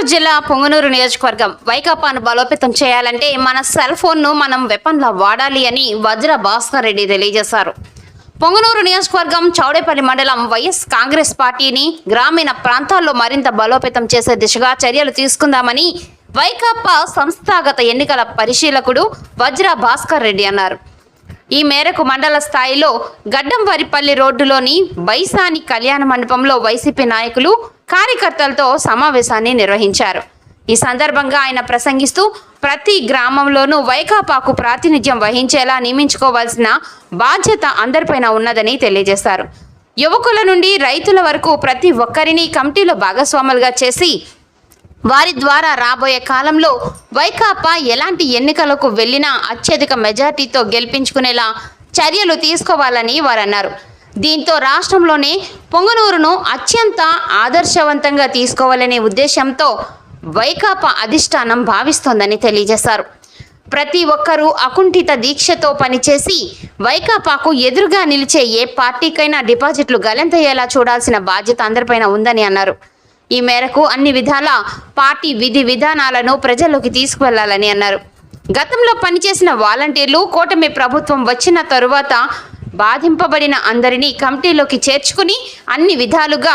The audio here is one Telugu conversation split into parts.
గుంటూరు జిల్లా పొంగనూరు నియోజకవర్గం. వైకాపాను బలోపేతం చేయాలంటే మన సెల్ ఫోన్ను మనం వెపన్లా వాడాలి అని వజ్ర భాస్కర్ రెడ్డి తెలియజేశారు. పొంగనూరు నియోజకవర్గం చౌడేపల్లి మండలం వైఎస్ కాంగ్రెస్ పార్టీని గ్రామీణ ప్రాంతాల్లో మరింత బలోపేతం చేసే దిశగా చర్యలు తీసుకుందామని వైకాపా సంస్థాగత ఎన్నికల పరిశీలకుడు వజ్ర భాస్కర్ రెడ్డి అన్నారు. ఈ మేరకు మండల స్థాయిలో గడ్డంవారిపల్లి రోడ్డులోని బైసాని కళ్యాణ మండపంలో వైసీపీ నాయకులు కార్యకర్తలతో సమావేశాన్ని నిర్వహించారు. ఈ సందర్భంగా ఆయన ప్రసంగిస్తూ ప్రతి గ్రామంలోనూ వైకాపాకు ప్రాతినిధ్యం వహించేలా నియమించుకోవాల్సిన బాధ్యత అందరిపైన ఉన్నదని తెలియజేశారు. యువకుల నుండి రైతుల వరకు ప్రతి ఒక్కరిని కమిటీలో భాగస్వాములుగా చేసి వారి ద్వారా రాబోయే కాలంలో వైకాపా ఎలాంటి ఎన్నికలకు వెళ్ళినా అత్యధిక మెజార్టీతో గెలిపించుకునేలా చర్యలు తీసుకోవాలని వారన్నారు. దీంతో రాష్ట్రంలోనే పొంగనూరును అత్యంత ఆదర్శవంతంగా తీసుకోవాలనే ఉద్దేశంతో వైకాపా అధిష్టానం భావిస్తోందని తెలియజేశారు. ప్రతి ఒక్కరూ అకుంఠిత దీక్షతో పనిచేసి వైకాపాకు ఎదురుగా నిలిచే ఏ పార్టీకైనా డిపాజిట్లు గలంతయ్యేలా చూడాల్సిన బాధ్యత అందరిపైన ఉందని అన్నారు. ఈ మేరకు అన్ని విధాల పార్టీ విధి విధానాలను ప్రజల్లోకి తీసుకువెళ్ళాలని అన్నారు. గతంలో పనిచేసిన వాలంటీర్లు కూటమి ప్రభుత్వం వచ్చిన తరువాత బాధింపబడిన అందరినీ కమిటీలోకి చేర్చుకుని అన్ని విధాలుగా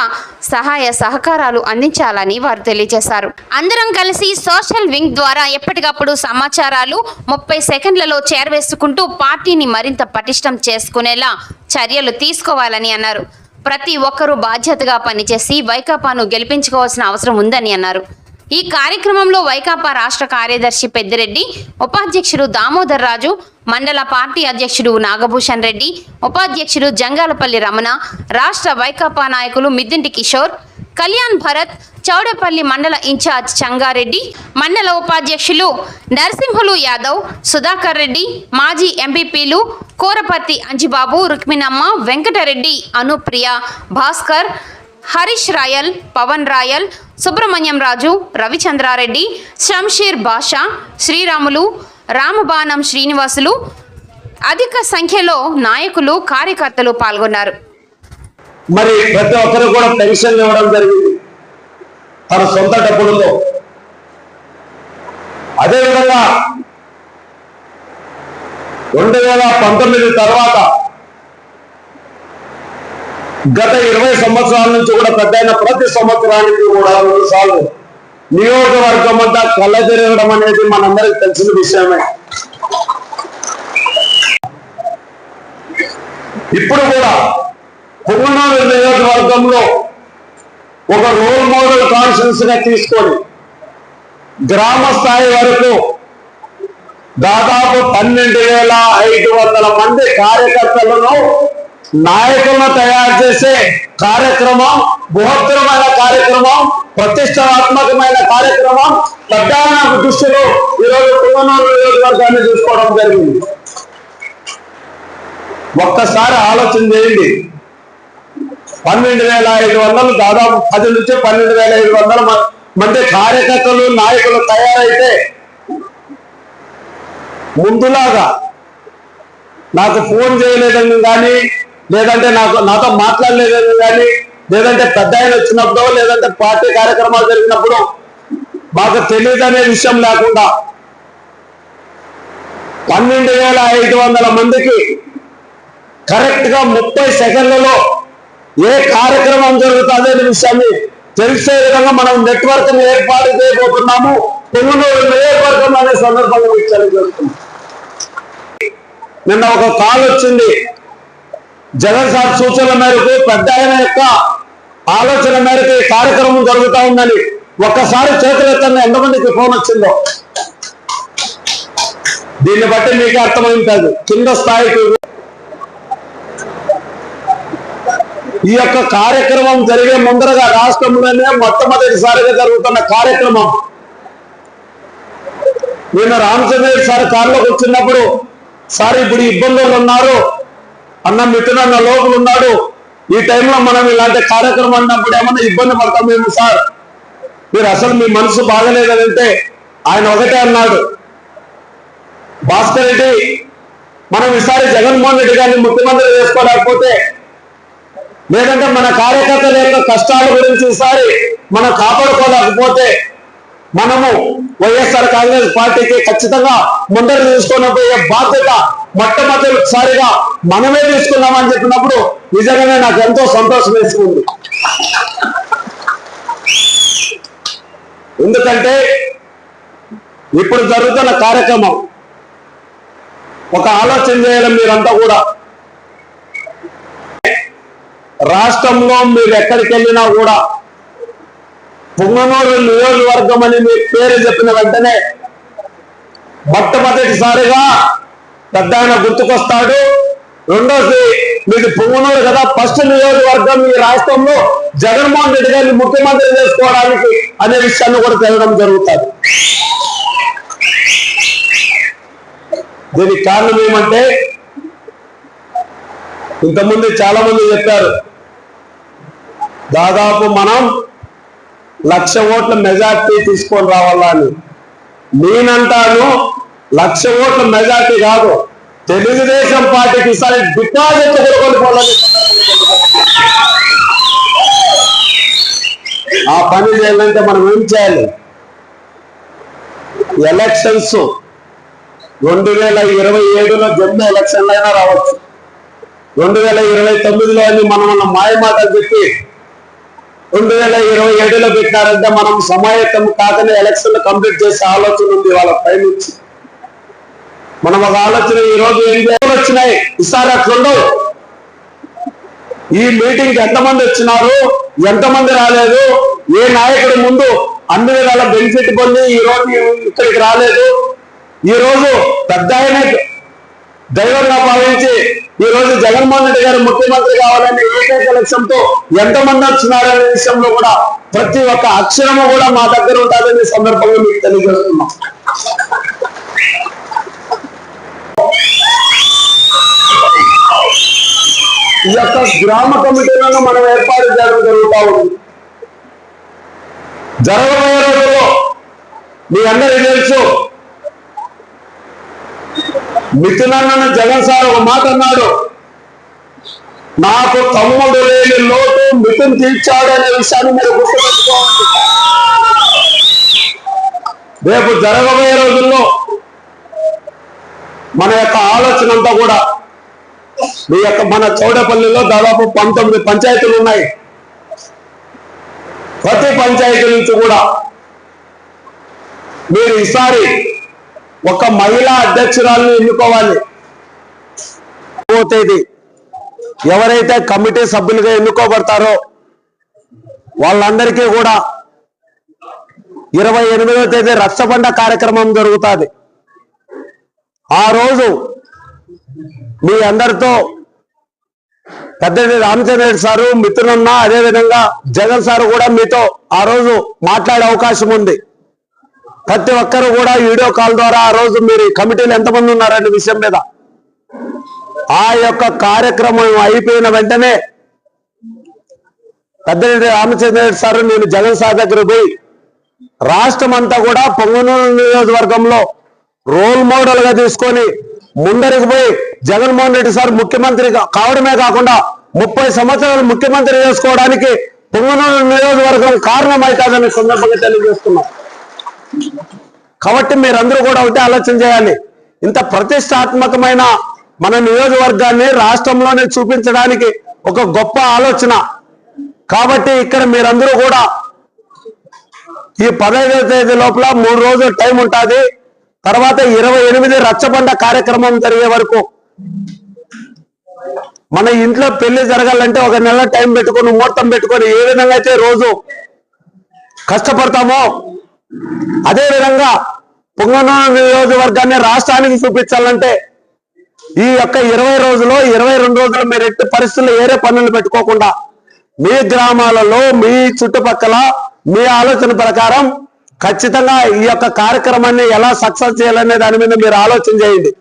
సహాయ సహకారాలు అందించాలని వారు తెలియజేశారు. అందరం కలిసి సోషల్ వింగ్ ద్వారా ఎప్పటికప్పుడు సమాచారాలు ముప్పై సెకండ్లలో చేరవేసుకుంటూ పార్టీని మరింత పటిష్టం చేసుకునేలా చర్యలు తీసుకోవాలని అన్నారు. ప్రతి ఒక్కరూ బాధ్యతగా పనిచేసి వైకాపాను గెలిపించుకోవాల్సిన అవసరం ఉందని అన్నారు. ఈ కార్యక్రమంలో వైకాపా రాష్ట్ర కార్యదర్శి పెద్దిరెడ్డి ఉపాధ్యక్షుడు దామోదర్ రాజు మండల పార్టీ అధ్యక్షుడు నాగభూషణ్ రెడ్డి ఉపాధ్యక్షుడు జంగాలపల్లి రమణ రాష్ట్ర వైకాపా నాయకులు మిద్దింటి కిషోర్ కళ్యాణ్ భరత్ చౌడపల్లి మండల ఇన్ఛార్జ్ చంగారెడ్డి మండల ఉపాధ్యక్షులు నరసింహులు యాదవ్ సుధాకర్ రెడ్డి మాజీ ఎంపీపీలు కోరపర్తి అంజిబాబు రుక్మిణమ్మ వెంకటరెడ్డి అనుప్రియ భాస్కర్ హరీష్ రాయల్ పవన్ రాయల్ సుబ్రహ్మణ్యం రాజు రవిచంద్రారెడ్డి శంషీర్ బాషా శ్రీరాములు రామబాణం శ్రీనివాసులు అధిక సంఖ్యలో నాయకులు కార్యకర్తలు పాల్గొన్నారు. మరి ప్రతి ఒక్కరు కూడా పెన్షన్ ఇవ్వడం జరిగింది. తన సొంత డబ్బులతో అదేవిధంగా రెండు వేల పంతొమ్మిది తర్వాత గత ఇరవై సంవత్సరాల నుంచి కూడా పెద్ద ప్రతి సంవత్సరానికి కూడా రెండు సార్లు నియోజకవర్గం అంతా కళ్ళ తిరగడం అనేది మనందరికి తెలిసిన విషయమే. ఇప్పుడు కూడా పువ్వునూరు నియోజకవర్గంలో ఒక రోల్ మోడల్ కాన్షియన్స్గా తీసుకొని గ్రామ స్థాయి వరకు దాదాపు పన్నెండు వేల ఐదు వందల మంది కార్యకర్తలను నాయకులను తయారు చేసే కార్యక్రమం బృహత్తరమైన కార్యక్రమం ప్రతిష్టాత్మకమైన కార్యక్రమం. ప్రధాన దృష్టిలో ఈరోజు పువ్వునూరు నియోజకవర్గాన్ని చూసుకోవడం జరిగింది. ఒక్కసారి ఆలోచన చేయండి. పన్నెండు వేల ఐదు వందలు దాదాపు పది నుంచి పన్నెండు వేల ఐదు వందల మంది కార్యకర్తలు నాయకులు తయారైతే ముందులాగా నాకు ఫోన్ చేయలేదని కానీ లేదంటే నాకు నాతో మాట్లాడలేదని కానీ లేదంటే పెద్ద ఆయన వచ్చినప్పుడు లేదంటే పార్టీ కార్యక్రమాలు జరిగినప్పుడు మాకు తెలియదనే విషయం లేకుండా పన్నెండు వేల ఐదు వందల మందికి కరెక్ట్గా ముప్పై సెకండ్లలో ఏ కార్యక్రమం జరుగుతుంది అనే విషయాన్ని తెలిసే విధంగా మనం నెట్వర్క్ ఏర్పాటు చేయబోతున్నాము. పొంగునూరు నియోజకవర్గం అనే సందర్భంగా మీకు జరుగుతుంది నిన్న ఒక కాల్ వచ్చింది. జగన్ సార్ సూచనల మేరకు పెద్ద ఆయన యొక్క ఆలోచన మేరకు ఈ కార్యక్రమం జరుగుతూ ఉందని ఒక్కసారి చేతులెత్తంగా ఎంతమందికి ఫోన్ వచ్చిందో? దీన్ని బట్టి మీకు అర్థమైంది కాదు. కింద స్థాయికి ఈ యొక్క కార్యక్రమం జరిగే ముందరగా రాష్ట్రంలోనే మొట్టమొదటిసారిగా జరుగుతున్న కార్యక్రమం. నేను రామచంద్రయ్య సార్ కారులోకి వచ్చినప్పుడు సార్ ఇప్పుడు ఇబ్బందులు ఉన్నారు. అన్న మిత్రుడు అన్న లోపల ఉన్నాడు. ఈ టైంలో మనం ఇలాంటి కార్యక్రమం అన్నప్పుడు ఏమన్నా ఇబ్బంది పడతామేమో సార్? మీరు అసలు మీ మనసు బాగలేదంటే ఆయన ఒకటే అన్నాడు. భాస్కర్ రెడ్డి మనం ఈసారి జగన్మోహన్ రెడ్డి గారిని ముఖ్యమంత్రి చేసుకోలేకపోతే లేదంటే మన కార్యకర్తల యొక్క కష్టాల గురించి ఈసారి మనం కాపాడుకోలేకపోతే మనము వైఎస్ఆర్ కాంగ్రెస్ పార్టీకి ఖచ్చితంగా ముందర తీసుకున్న పోయే బాధ్యత మొట్టమొదటిసారిగా మనమే తీసుకున్నామని చెప్పినప్పుడు నిజంగానే నాకు ఎంతో సంతోషం వేసుకుంది. ఎందుకంటే ఇప్పుడు జరుగుతున్న కార్యక్రమం ఒక ఆలోచన చేయాలి మీరంతా కూడా. రాష్ట్రంలో మీరు ఎక్కడికి వెళ్ళినా కూడా పుంగనూరు నియోజకవర్గం అని మీ పేరు చెప్పిన వెంటనే మొట్టమొదటిసారిగా పెద్ద ఆయన గుర్తుకొస్తాడు. రెండోది మీది పుంగనూరు కదా ఫస్ట్ నియోజకవర్గం ఈ రాష్ట్రంలో జగన్మోహన్ రెడ్డి గారిని ముఖ్యమంత్రి చేసుకోవడానికి అనే విషయాన్ని కూడా తెలడం జరుగుతుంది. దీనికి కారణం ఏమంటే ఇంతకుముందు చాలా మంది చెప్పారు దాదాపు మనం లక్ష ఓట్ల మెజార్టీ తీసుకొని రావాలా అని. నేనంటాను లక్ష ఓట్ల మెజార్టీ కాదు తెలుగుదేశం పార్టీకి ఈసారి డిపాజిట్ కొనుక్కోవాలని. ఆ పని చేయాలంటే మనం ఏం చేయాలి? ఎలక్షన్స్ రెండు వేల ఇరవై ఏడులో జమ్ము ఎలక్షన్లైనా అయినా రావచ్చు. రెండు వేల ఇరవై తొమ్మిదిలో అని మనం మన మాయమాటలు చెప్పి రెండు వేల ఇరవై ఏడులో పెట్టారంటే మనం సమాయత్తం కాదని ఎలక్షన్లు కంప్లీట్ చేసే ఆలోచన ఉంది వాళ్ళ పై నుంచి మనం ఒక ఆలోచన ఈ రోజు ఏం వచ్చినాయి. ఈసారి అట్లుండవు ఈ మీటింగ్ ఎంతమంది వచ్చినారు? ఎంతమంది రాలేదు? ఏ నాయకుడి ముందు? అన్ని విధాల బెనిఫిట్ పొంది ఈ రోజు ఇక్కడికి రాలేదు. ఈ రోజు పెద్ద దైవంగా భావించి ఈ రోజు జగన్మోహన్ రెడ్డి గారు ముఖ్యమంత్రి కావాలని ఏకైక లక్ష్యంతో ఎంతమంది వచ్చినారనే విషయంలో కూడా ప్రతి ఒక్క అక్షరము కూడా మా దగ్గర ఉంటుందని సందర్భంగా మీకు తెలియజేస్తున్నాం. ఈ యొక్క గ్రామ కమిటీలను మనం ఏర్పాటు చేయడం జరుగుతూ ఉంది. జరగబోయే రోజుల్లో మీ అందరికీ తెలుసు మిథునన్న జగన్ సార్ ఒక మాట అన్నాడు. నాకు తమ్ముడు లేని లోటు మిథున్ తీర్చాడు అనే విషయాన్ని మీరు గుర్తుపెట్టుకోవాలి. రేపు జరగబోయే రోజుల్లో మన యొక్క ఆలోచన అంతా కూడా మీ యొక్క మన చౌడపల్లిలో దాదాపు పంతొమ్మిది పంచాయతీలు ఉన్నాయి. ప్రతి పంచాయతీ నుంచి కూడా మీరు ఈసారి ఒక మహిళా అధ్యక్షురాలను ఎన్నుకోవాలి? పోతేది ఎవరైతే కమిటీ సభ్యులుగా ఎన్నుకోబడతారో వాళ్ళందరికీ కూడా ఇరవై ఎనిమిదవ తేదీ రచ్చబండ కార్యక్రమం జరుగుతుంది. ఆ రోజు మీ అందరితో పెద్దటి రామచంద్రరెడ్డి సారు మిత్రులున్నా అదే విధంగా జగన్ సారు కూడా మీతో ఆ రోజు మాట్లాడే అవకాశం ఉంది. ప్రతి ఒక్కరు కూడా వీడియో కాల్ ద్వారా ఆ రోజు మీరు కమిటీలు ఎంతమంది ఉన్నారనే విషయం మీద ఆ యొక్క కార్యక్రమం అయిపోయిన వెంటనే పెద్దరెడ్డి రామచంద్ర రెడ్డి సార్ నేను జగన్ సార్ దగ్గర పోయి రాష్ట్రం అంతా కూడా పొంగనూరు నియోజకవర్గంలో రోల్ మోడల్గా తీసుకొని ముందరికి పోయి జగన్మోహన్ రెడ్డి సార్ ముఖ్యమంత్రి కావడమే కాకుండా ముప్పై సంవత్సరాలు ముఖ్యమంత్రి చేసుకోవడానికి పొంగనూరు నియోజకవర్గం కారణం అవుతుందని సందర్భంగా తెలియజేస్తున్నాం. కాబట్టి మీరందరూ కూడా ఒకటే ఆలోచన చేయాలి. ఇంత ప్రతిష్టాత్మకమైన మన నియోజకవర్గాన్ని రాష్ట్రంలోనే చూపించడానికి ఒక గొప్ప ఆలోచన. కాబట్టి ఇక్కడ మీరందరూ కూడా ఈ పదహైదవ తేదీ లోపల మూడు రోజులు టైం ఉంటుంది. తర్వాత ఇరవై ఎనిమిది రచ్చబండ కార్యక్రమం జరిగే వరకు మన ఇంట్లో పెళ్ళి జరగాలంటే ఒక నెల టైం పెట్టుకొని ముహూర్తం పెట్టుకొని ఏ విధంగా అయితే రోజు కష్టపడతామో అదేవిధంగా పొంగనూరు నియోజకవర్గాన్ని రాష్ట్రానికి చూపించాలంటే ఈ యొక్క ఇరవై రోజులు ఇరవై రెండు రోజులు మీరు ఎట్టి పరిస్థితుల్లో ఏరే పనులు పెట్టుకోకుండా మీ గ్రామాలలో మీ చుట్టుపక్కల మీ ఆలోచన ప్రకారం ఖచ్చితంగా ఈ యొక్క కార్యక్రమాన్ని ఎలా సక్సెస్ చేయాలనే దాని మీద మీరు ఆలోచన చేయండి.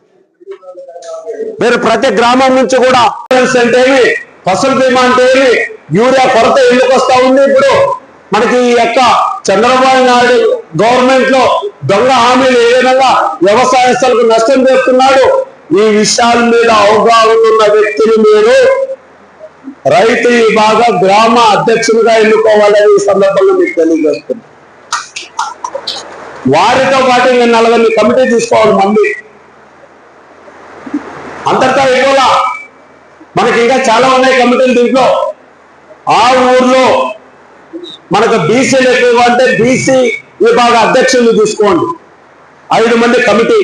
మీరు ప్రతి గ్రామం నుంచి కూడా అంటే ఏమి? ఫసల్ బీమా అంటే ఏమి? యూరియా కొరత ఎందుకు వస్తా ఉంది ఇప్పుడు? మనకి ఈ యొక్క చంద్రబాబు నాయుడు గవర్నమెంట్లో దొంగ హామీలు ఏ విధంగా వ్యవసాయస్తులకు నష్టం చేస్తున్నాడు? ఈ విషయాల మీద అవగాహన ఉన్న వ్యక్తులు మీరు రైతు విభాగ గ్రామ అధ్యక్షులుగా ఎన్నుకోవాలని ఈ సందర్భంలో మీకు తెలియజేస్తుంది వారితో పాటు నేను నలుగురిని కమిటీ తీసుకోవాలి మంది. అంతటా ఎక్కువ మనకి ఇంకా చాలా ఉన్నాయి కమిటీలు దీంట్లో. ఆ ఊర్లో మనకు బీసీలు ఎక్కువ అంటే బీసీ విభాగ అధ్యక్షులు తీసుకోండి. ఐదు మంది కమిటీ.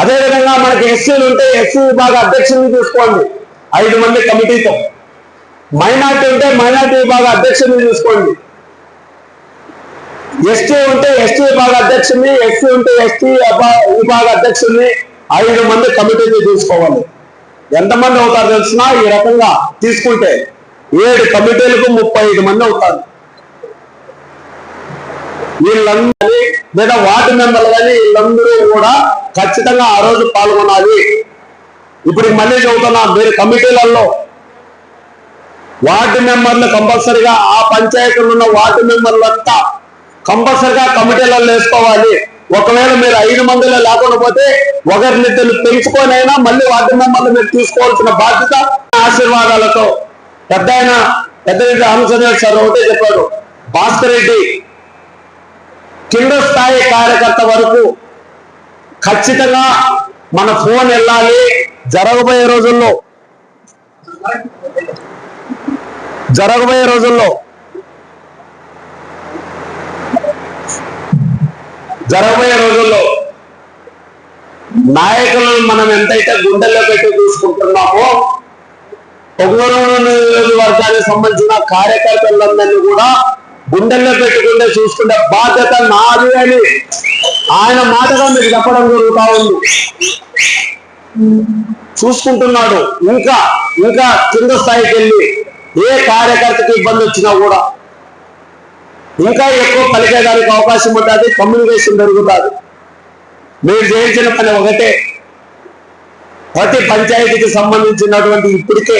అదేవిధంగా మనకి ఎస్సీలు ఉంటే ఎస్సీ విభాగ అధ్యక్షులు తీసుకోండి. ఐదు మంది కమిటీతో. మైనార్టీ ఉంటే మైనార్టీ విభాగ అధ్యక్షుని తీసుకోండి. ఎస్టీ ఉంటే ఎస్టీ విభాగ అధ్యక్షుని ఎస్సీ ఉంటే ఎస్టీ విభాగ అధ్యక్షుని ఐదు మంది కమిటీని తీసుకోవాలి. ఎంతమంది అవుతారు తెలిసినా ఈ రకంగా తీసుకుంటే ఏడు కమిటీలకు ముప్పై ఐదు మంది అవుతారు. వీళ్ళందరి లేదా వార్డు మెంబర్లు కానీ వీళ్ళందరూ కూడా ఖచ్చితంగా ఆ రోజు పాల్గొనాలి. ఇప్పుడు మళ్ళీ చెబుతున్నా మీరు కమిటీలలో వార్డు మెంబర్లు కంపల్సరిగా ఆ పంచాయతీలో ఉన్న వార్డు మెంబర్లంతా కంపల్సరిగా కమిటీలలో వేసుకోవాలి. ఒకవేళ మీరు ఐదు మందిలో లేకుండా పోతే ఒకరినిద్దరు పెంచుకొని అయినా మళ్ళీ వార్డు మెంబర్లు మీరు తీసుకోవాల్సిన బాధ్యత ఆశీర్వాదాలతో పెద్ద ఆయన పెద్దరెడ్డి రామచంద్రరావు సార్ ఒకటే చెప్పాడు భాస్కర్ రెడ్డి కింద స్థాయి కార్యకర్త వరకు ఖచ్చితంగా మన ఫోన్ వెళ్ళాలి. జరగబోయే రోజుల్లో జరగబోయే రోజుల్లో జరగబోయే రోజుల్లో నాయకులను మనం ఎంతైతే గుండెల్లో పెట్టి చూసుకుంటున్నామో పొంగూరు నియోజకవర్గానికి సంబంధించిన కార్యకర్తలందరినీ కూడా గుండెల్లో పెట్టుకుంటే చూసుకుంటే బాధ్యత నాది అని ఆయన మాటగా మీకు చెప్పడం జరుగుతా ఉంది. చూసుకుంటున్నాడు. ఇంకా ఇంకా కింద స్థాయికి వెళ్ళి ఏ కార్యకర్తకి ఇబ్బంది వచ్చినా కూడా ఇంకా ఎక్కువ పలికేదానికి అవకాశం ఉంటుంది కమ్యూనికేషన్ జరుగుతుంది మీరు చేయించిన పని ఒకటే. ప్రతి పంచాయతీకి సంబంధించినటువంటి ఇప్పటికే